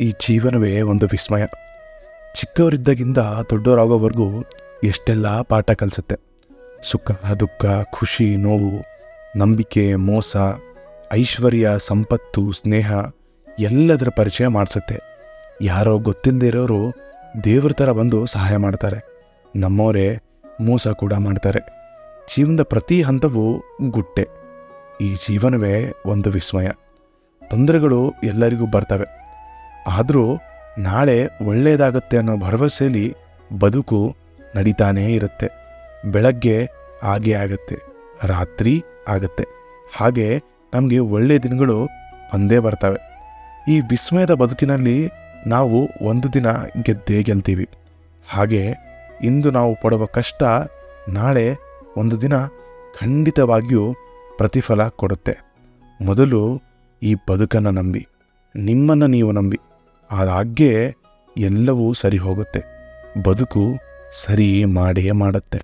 ಈ ಜೀವನವೇ ಒಂದು ವಿಸ್ಮಯ. ಚಿಕ್ಕವರಿದ್ದಾಗಿಂದ ದೊಡ್ಡವರಾಗೋವರೆಗೂ ಎಷ್ಟೆಲ್ಲ ಪಾಠ ಕಲಿಸುತ್ತೆ. ಸುಖ, ದುಃಖ, ಖುಷಿ, ನೋವು, ನಂಬಿಕೆ, ಮೋಸ, ಐಶ್ವರ್ಯ, ಸಂಪತ್ತು, ಸ್ನೇಹ ಎಲ್ಲದರ ಪರಿಚಯ ಮಾಡಿಸುತ್ತೆ. ಯಾರೋ ಗೊತ್ತಿಲ್ಲದೆ ಇರೋರು ದೇವ್ರ ಥರ ಬಂದು ಸಹಾಯ ಮಾಡ್ತಾರೆ. ನಮ್ಮವರೇ ಮೋಸ ಕೂಡ ಮಾಡ್ತಾರೆ. ಜೀವನದ ಪ್ರತಿ ಹಂತವೂ ಗುಟ್ಟೆ. ಈ ಜೀವನವೇ ಒಂದು ವಿಸ್ಮಯ. ತೊಂದರೆಗಳು ಎಲ್ಲರಿಗೂ ಬರ್ತವೆ. ಆದರೂ ನಾಳೆ ಒಳ್ಳೆಯದಾಗತ್ತೆ ಅನ್ನೋ ಭರವಸೆಯಲ್ಲಿ ಬದುಕು ನಡೀತಾನೇ ಇರುತ್ತೆ. ಬೆಳಗ್ಗೆ ಹಾಗೆ ಆಗತ್ತೆ, ರಾತ್ರಿ ಆಗತ್ತೆ. ಹಾಗೆ ನಮಗೆ ಒಳ್ಳೆಯ ದಿನಗಳು ಬಂದೇ ಬರ್ತವೆ. ಈ ವಿಸ್ಮಯದ ಬದುಕಿನಲ್ಲಿ ನಾವು ಒಂದು ದಿನ ಗೆದ್ದೇ ಗೆಲ್ತೀವಿ. ಹಾಗೆ ಇಂದು ನಾವು ಪಡುವ ಕಷ್ಟ ನಾಳೆ ಒಂದು ದಿನ ಖಂಡಿತವಾಗಿಯೂ ಪ್ರತಿಫಲ ಕೊಡುತ್ತೆ. ಮೊದಲು ಈ ಬದುಕನ್ನು ನಂಬಿ, ನಿಮ್ಮನ್ನು ನೀವು ನಂಬಿ. ಅದಾಗ್ಗೆ ಎಲ್ಲವೂ ಸರಿ ಹೋಗುತ್ತೆ. ಬದುಕು ಸರಿ ಮಾಡೇ ಮಾಡುತ್ತೆ.